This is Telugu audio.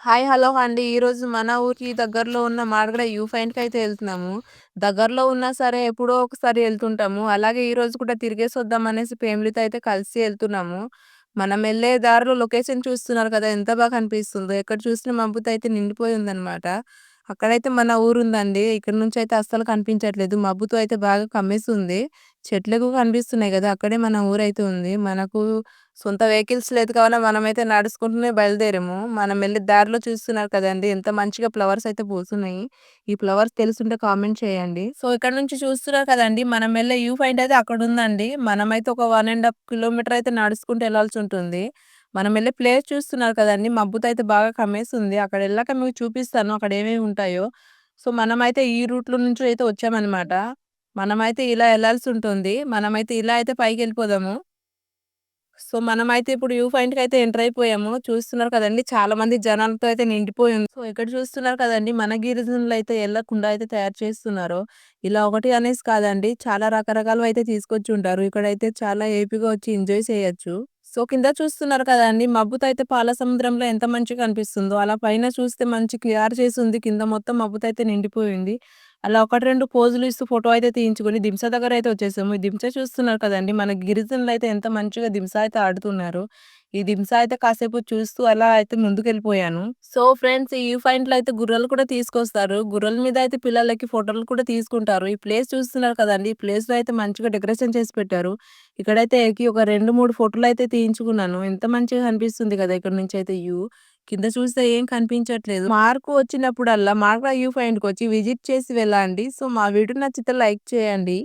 హాయ్! హలో అండి. ఈరోజు మన ఊరికి దగ్గరలో ఉన్న మాడగడ వ్యూ అయితే వెళ్తున్నాము దగ్గరలో ఉన్నా సరే ఎప్పుడో ఒకసారి వెళ్తుంటాము అలాగే ఈరోజు కూడా తిరిగేసొద్దాం అనేసి ఫ్యామిలీతో అయితే కలిసి వెళ్తున్నాము మనం వెళ్ళే దారిలో లొకేషన్ చూస్తున్నారు కదా! ఎంత బాగా కనిపిస్తుందో. ఎక్కడ చూసిన మబ్బుతో అయితే నిండిపోయి ఉందన్నమాట అక్కడైతే మన ఊరు ఉందండి ఇక్కడ నుంచి అయితే అస్సలు కనిపించట్లేదు. మబ్బుతో అయితే బాగా కమ్మేస్తుంది. చెట్లకు కనిపిస్తున్నాయి కదా అక్కడే మన ఊరైతే ఉంది. మనకు సొంత వెహికల్స్ లేదు కావున మనమైతే నడుచుకుంటూనే బయలుదేరాము. మనం వెళ్ళి దారిలో చూస్తున్నారు కదండీ! ఎంత మంచిగా ఫ్లవర్స్ అయితే పూస్తున్నాయి. ఈ ఫ్లవర్స్ తెలుసుంటే కామెంట్ చేయండి. సో, ఇక్కడ నుంచి చూస్తున్నారు కదండీ! మనం వెళ్ళే వ్యూ పాయింట్ అయితే అక్కడుందండి. మనమైతే ఒక 1 ½ కిలోమీటర్ అయితే నడుచుకుంటూ ఉంటుంది మనం వెళ్ళే ప్లేస్ చూస్తున్నారు కదండీ! మబ్బుతో అయితే బాగా కమ్మేస్తుంది. అక్కడెళ్ళాక మీకు చూపిస్తాను అక్కడ ఏమేమి ఉంటాయో. సో, మనమైతే ఈ రూట్‌లో నుంచి అయితే వచ్చామనమాట. మనమైతే ఇలా వెళ్ళాల్సి ఉంటుంది మనమైతే ఇలా అయితే పైకి వెళ్ళిపోదాము సో, మనమైతే ఇప్పుడు వ్యూ అయితే ఎంటర్ అయిపోయాము. చూస్తున్నారు కదండి చాలా మంది జనాలతో అయితే నిండిపోయింది సో, ఇక్కడ చూస్తున్నారు కదండి మన గిరిజనులు అయితే వెళ్ళకుండా అయితే తయారు చేస్తున్నారో. ఇలా ఒకటి అనేసి కాదండి. చాలా రకరకాలు అయితే తీసుకొచ్చి ఉంటారు ఇక్కడైతే చాలా ఏపీగా వచ్చి ఎంజాయ్ చేయొచ్చు. సో, కింద చూస్తున్నారు కదండి మబ్బుతో అయితే పాల సముద్రంలో ఎంత మంచిగా కనిపిస్తుందో. అలా పైన చూస్తే మంచి క్లియర్ చేసుంది. కింద మొత్తం మబ్బుతో అయితే నిండిపోయింది. అలా 1, 2 పోజులు ఇస్తూ ఫోటో అయితే తీయించుకొని దింస అయితే వచ్చేసాము. ఈ దింస చూస్తున్నారు కదండి మన గిరిజనులు అయితే ఎంత మంచిగా దింస అయితే ఆడుతున్నారు. ఈ దింస అయితే కాసేపు చూస్తూ అలా అయితే ముందుకెళ్ళిపోయాను. సో, ఫ్రెండ్స్ ఈ వ్యూ అయితే గుర్రాలు కూడా తీసుకొస్తారు. గుర్రల మీద అయితే పిల్లలకి ఫోటోలు కూడా తీసుకుంటారు. ఈ ప్లేస్ చూస్తున్నారు కదండి ఈ ప్లేస్‌లో అయితే మంచిగా డెకరేషన్ చేసి పెట్టారు. ఇక్కడైతే ఎక్కి ఒక రెండు మూడు ఫోటోలు అయితే తీయించుకున్నాను. ఎంత మంచిగా అనిపిస్తుంది కదా! ఇక్కడ నుంచి అయితే యూ కింద చూస్తే ఏం కనిపించట్లేదు. మార్కు వచ్చినప్పుడల్లా మార్కుల యూ ఫైండ్కి వచ్చి విజిట్ చేసి వెళ్ళండి. సో, మా వీడియో నచ్చితే లైక్ చేయండి.